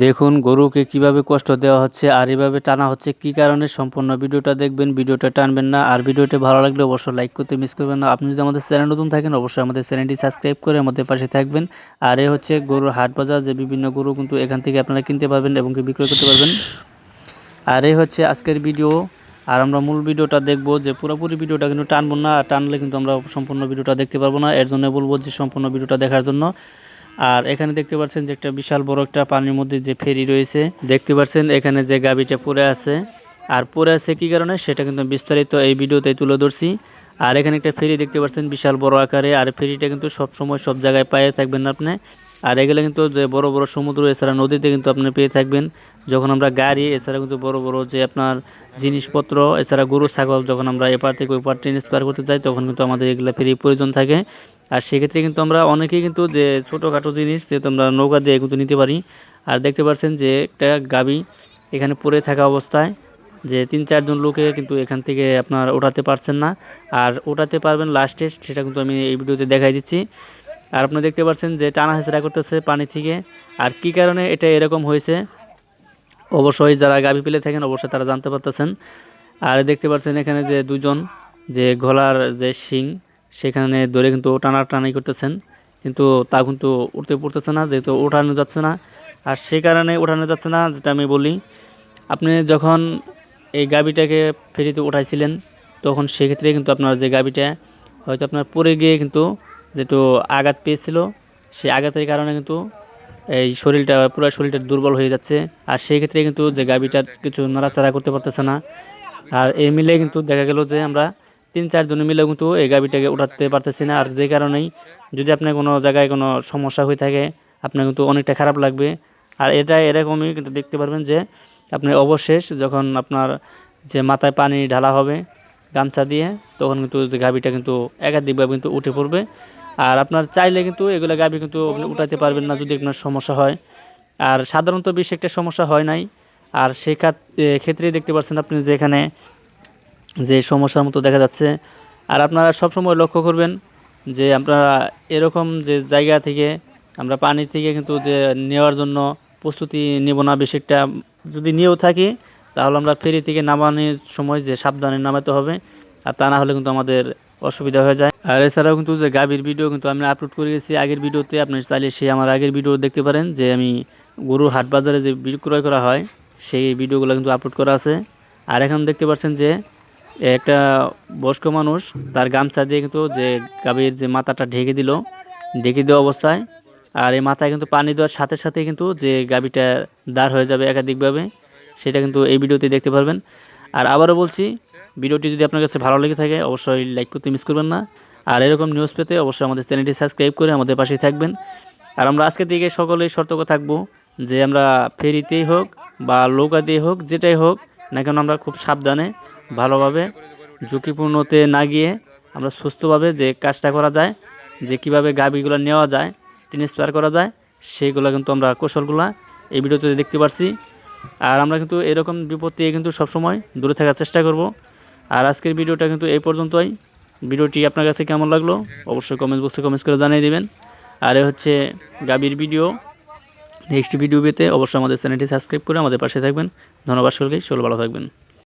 দেখুন, গরুকে কীভাবে কষ্ট দেওয়া হচ্ছে আর এভাবে টানা হচ্ছে কি কারণে? সম্পূর্ণ ভিডিওটা দেখবেন, ভিডিওটা টানবেন না। আর ভিডিওটি ভালো লাগলে অবশ্যই লাইক করতে মিস করবেন না। আপনি যদি আমাদের চ্যানেল নতুন থাকেন, অবশ্যই আমাদের চ্যানেলটি সাবস্ক্রাইব করে আমাদের পাশে থাকবেন। আর এ হচ্ছে গরুর হাট বাজার, যে বিভিন্ন গরু কিন্তু এখান থেকে আপনারা কিনতে পারবেন এবং কি বিক্রয় করতে পারবেন। আর এই হচ্ছে আজকের ভিডিও। আর আমরা মূল ভিডিওটা দেখব যে পুরোপুরি ভিডিওটা কিন্তু টানবো না। আর টানলে কিন্তু আমরা সম্পূর্ণ ভিডিওটা দেখতে পারব না। এর জন্য বলব যে সম্পূর্ণ ভিডিওটা দেখার জন্য আর এখানে দেখতে পাচ্ছেন যে একটা বিশাল বড় একটা পানির মধ্যে যে ফেরি রয়েছে, দেখতে পাচ্ছেন এখানে যে গাবিটা পড়ে আছে। আর পড়ে আছে কি কারণে? সেটা কিন্তু বিস্তারিত এই ভিডিওতে তুলে ধরছি। আর এখানে একটা ফেরি দেখতে পাচ্ছেন বিশাল বড় আকারে। আর ফেরিটা কিন্তু সব সময় সব জায়গায় পায়ে থাকবেন আপনি। আর এগুলো কিন্তু যে বড় বড় সমুদ্র, এছাড়া নদীতে কিন্তু আপনি পেয়ে থাকবেন। যখন আমরা গাড়ি, এছাড়া কিন্তু বড় বড় যে আপনার জিনিসপত্র, এছাড়া গরু, ছাগল যখন আমরা এপার থেকে ওপার পার ট্রান্সফার করতে যাই, তখন কিন্তু আমাদের এগুলো ফেরি প্রয়োজন থাকে। আর সেক্ষেত্রে কিন্তু আমরা অনেকেই কিন্তু যে ছোটোখাটো জিনিস, যেহেতু আমরা নৌকা দিয়ে কিন্তু নিতে পারি, আর দেখতে পাচ্ছেন যে একটা গাবি এখানে পড়ে থাকা অবস্থায়, যে তিন চারজন লোকে কিন্তু এখান থেকে আপনার ওঠাতে পারছেন না। আর ওঠাতে পারবেন লাস্টে সেটা কিন্তু আমি এই ভিডিওতে দেখাই দিচ্ছি। আর আপনি দেখতে পাচ্ছেন যে টানা হেঁচড়া করতেছে পানি থেকে। আর কি কারণে এটা এরকম হয়েছে? অবশ্যই যারা গাভী পেলে থাকেন, অবশ্যই তারা জানতে পারতেছেন। আর দেখতে পাচ্ছেন এখানে যে দুজন, যে গলার যে শিং, সেখানে ধরে কিন্তু টানাটানি করতেছেন। কিন্তু তা কিন্তু উঠতে পড়তেছে না, যেহেতু ওঠানো যাচ্ছে না। আর সেই কারণে ওঠানো যাচ্ছে না, যেটা আমি বলি, আপনি যখন এই গাবিটাকে ফেরিতে উঠাইছিলেন, তখন সেক্ষেত্রে কিন্তু আপনার যে গাবিটা হয়তো আপনার পড়ে গিয়ে কিন্তু যেটু আঘাত পেয়েছিল, সেই আঘাতের কারণে কিন্তু এই শরীরটা, পুরো শরীরটা দুর্বল হয়ে যাচ্ছে। আর সেই ক্ষেত্রে কিন্তু যে গাবিটা কিছু নাড়াচাড়া করতে পারতেছে না। আর এই মিলে কিন্তু দেখা গেল যে আমরা তিন চারজনে মিলে কিন্তু এই গাবিটাকে উঠাতে পারতেছি না। আর যে কারণেই যদি আপনার কোনো জায়গায় কোনো সমস্যা হয়ে থাকে, আপনার কিন্তু অনেকটা খারাপ লাগবে। আর এটা এরকমই কিন্তু দেখতে পারবেন যে আপনি অবশেষ যখন আপনার যে মাথায় পানি ঢালা হবে গামছা দিয়ে, তখন কিন্তু গাভিটা কিন্তু একাধিকভাবে কিন্তু উঠে পড়বে। আর আপনার চাইলে কিন্তু এগুলো গাভি কিন্তু উঠাতে পারবেন না যদি আপনার সমস্যা হয়। আর সাধারণত বেশি একটা সমস্যা হয় নাই। আর সেই ক্ষেত্রে দেখতে পাচ্ছেন আপনি যে এখানে যে সমস্যার মতো দেখা যাচ্ছে। আর আপনারা সবসময় লক্ষ্য করবেন যে আপনারা এরকম যে জায়গা থেকে আমরা পানি থেকে কিন্তু যে নেওয়ার জন্য প্রস্তুতি নেব না বেশি একটা, যদি নিয়েও থাকি তাহলে আমরা ফেরি থেকে নামানোর সময় যে সাবধানে নামাতে হবে। আর তা না হলে কিন্তু আমাদের অসুবিধা হয়ে যায়। আর এছাড়াও কিন্তু যে গাভীর ভিডিও কিন্তু আমি আপলোড করে গেছি। আগের ভিডিওতে আপনি চাইলে সে আমার আগের ভিডিও দেখতে পারেন, যে আমি গরুর হাট বাজারে যে বিক্রয় করা হয়, সেই ভিডিওগুলো কিন্তু আপলোড করা আছে। আর এখন দেখতে পাচ্ছেন যে একটা বয়স্ক মানুষ তার গামছা দিয়ে কিন্তু যে গাভীর যে মাথাটা ঢেকে দিল, ঢেকে দেওয়া অবস্থায়। আর এই মাথায় কিন্তু পানি দেওয়ার সাথে সাথে কিন্তু যে গাভীটা দাঁড় হয়ে যাবে একাধিকভাবে, সেটা কিন্তু এই ভিডিওতে দেখতে পারবেন। আর আবারও বলছি ভিডিওটি যদি আপনার কাছে ভালো লেগে থাকে, অবশ্যই লাইক করতে মিস করবেন না। আর এরকম নিউজ পেতে অবশ্যই আমাদের চ্যানেলটি সাবস্ক্রাইব করে আমাদের পাশেই থাকবেন। আর আমরা আজকে দিকে সকলেই সতর্ক থাকব যে আমরা ফেরিতেই হোক বা দিয়ে হোক, যেটাই হোক, না কেন আমরা খুব সাবধানে, ভালোভাবে, ঝুঁকিপূর্ণতে না গিয়ে আমরা সুস্থভাবে যে কাজটা করা যায়, যে কীভাবে গাভিগুলো নেওয়া যায় ট্রান্সফার করা যায় সেইগুলো কিন্তু আমরা কৌশলগুলো এই ভিডিওতে দেখতে পারছি। আর আমরা কিন্তু এরকম থেকে কিন্তু সবসময় দূরে থাকার চেষ্টা করব। আর আজকের ভিডিওটা কিন্তু এই পর্যন্তই। ভিডিওটি আপনার কাছে কেমন লাগল? অবশ্যই কমেন্ট বক্সে কমেন্টস করে জানিয়ে দেবেন। আর হচ্ছে গাবির ভিডিও। নেক্সট ভিডিও পেতে অবশ্যই আমাদের চ্যানেলটি সাবস্ক্রাইব করে আমাদের পাশে থাকবেন। ধন্যবাদ সকলকে। সকল ভালো থাকবেন।